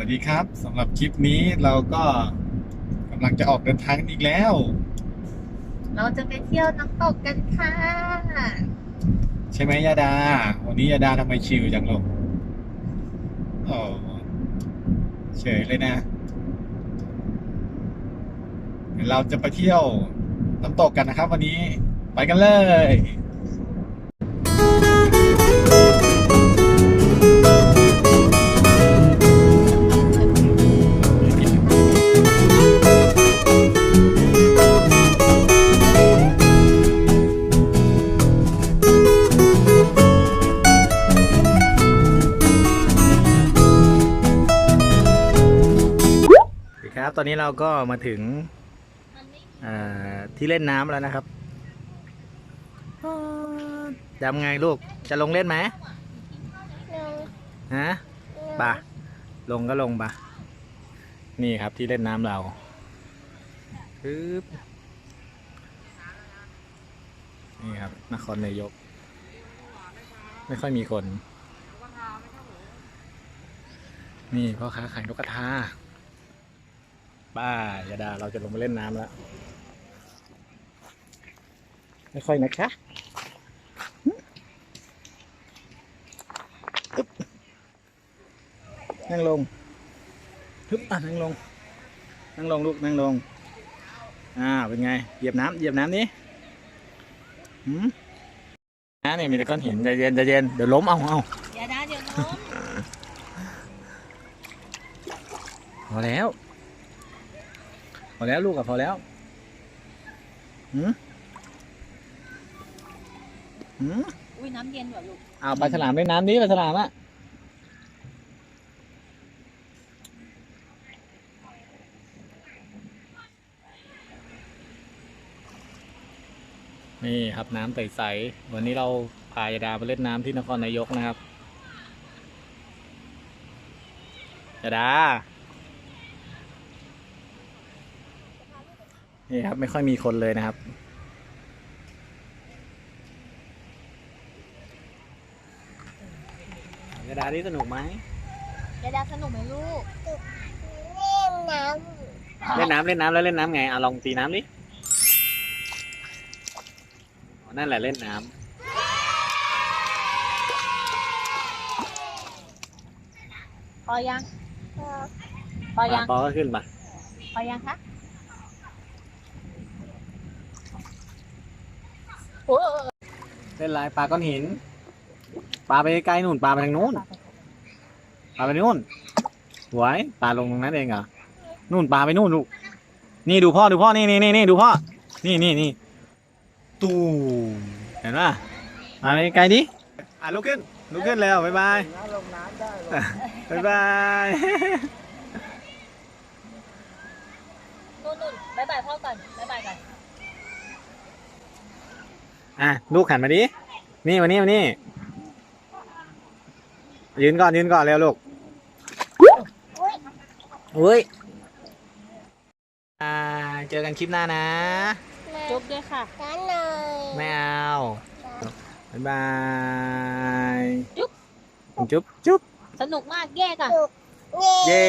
วัสดีครับสำหรับคลิปนี้เราก็กำลังจะออกเดินทางกันอีกแล้ว เราจะไปเที่ยวน้ำตกกันค่ะ ใช่ไหมยาดา วันนี้ยาดาทำไมชิลจังลูกโอ้เฉยเลยนะเดี๋ยวเราจะไปเที่ยวน้ำตกกันนะครับ วันนี้ไปกันเลย ครับ ตอนนี้เราก็มาถึงอ่าที่เล่นน้ำแล้วนะครับดำไงลูก จะลงเล่นไหมฮะปะลงก็ลงปะนี่ครับที่เล่นน้ำเราปึ๊บนี่ครับนครนายก ไม่ค่อยมีคน นี่พ่อค้าขายนกกระทา ป้ายาดาเราจะลงมาเล่นน้ำแล้วไม่ค่อยนะคะอึ๊บนั่งลงฮึบอะนั่งลง นั่งลงลูกนั่งลง อ่า เป็นไง เหยียบน้ำเหยียบน้ำนี้หืมนะเนี่ยมีแต่ก้อนหินใจเย็นใจเย็น เดี๋ยวล้มเอาเอาอย่าดาเดี๋ยวน้องพอแล้ว พอแล้วลูกอะพอแล้วหืมหืมอุ้ยน้ำเย็นกว่าลูกเอาปลาฉลามเล่นน้ำนี้ปลาฉลามอะนี่ครับน้ำใสๆวันนี้เราพายาดาไปเล่นน้ำที่นครนายกนะครับยาดา นี่ครับ ไม่ค่อยมีคนเลยนะครับยาดาษนี่สนุกไหมอย่าดาษสนุกไหมลูกเล่นน้ำเล่นน้ำเล่นน้ำแล้วเล่นน้ำไงอะลองตีน้ำดินั่นแหละเล่นน้ำพอยัง พอยังปอก็ขึ้นปะพอยังคะโอ้ เล่นลายปลาก้อนหินปลาไปใกล้นู่นปลาไปทางนู้นปลาไปนู่นหวยปลาลงตรงนั้นเองเหรอนู่นปลาไปนู่นลูกนี่ดูพ่อดูพ่อนี่นี่นี่นี่ดูพ่อนี่นี่นี่ตูมเห็นปะปลาไปไกลดิอะลุกขึ้นลุกขึ้นแล้วบ๊ายบายบ๊ายบายนู่นนู่นบายบายพ่อก่อนบายบายก่อน อะลูกหันมาดิ นี่มานี่มานี่ ยืนก่อนยืนก่อนเร็วลูกอุ้ยอ่าเจอกันคลิปหน้านะจุ๊บด้วยค่ะไม่เอาบ๊ายบายจุ๊บจุ๊บจุ๊บสนุกมากแย่ก่ะเย้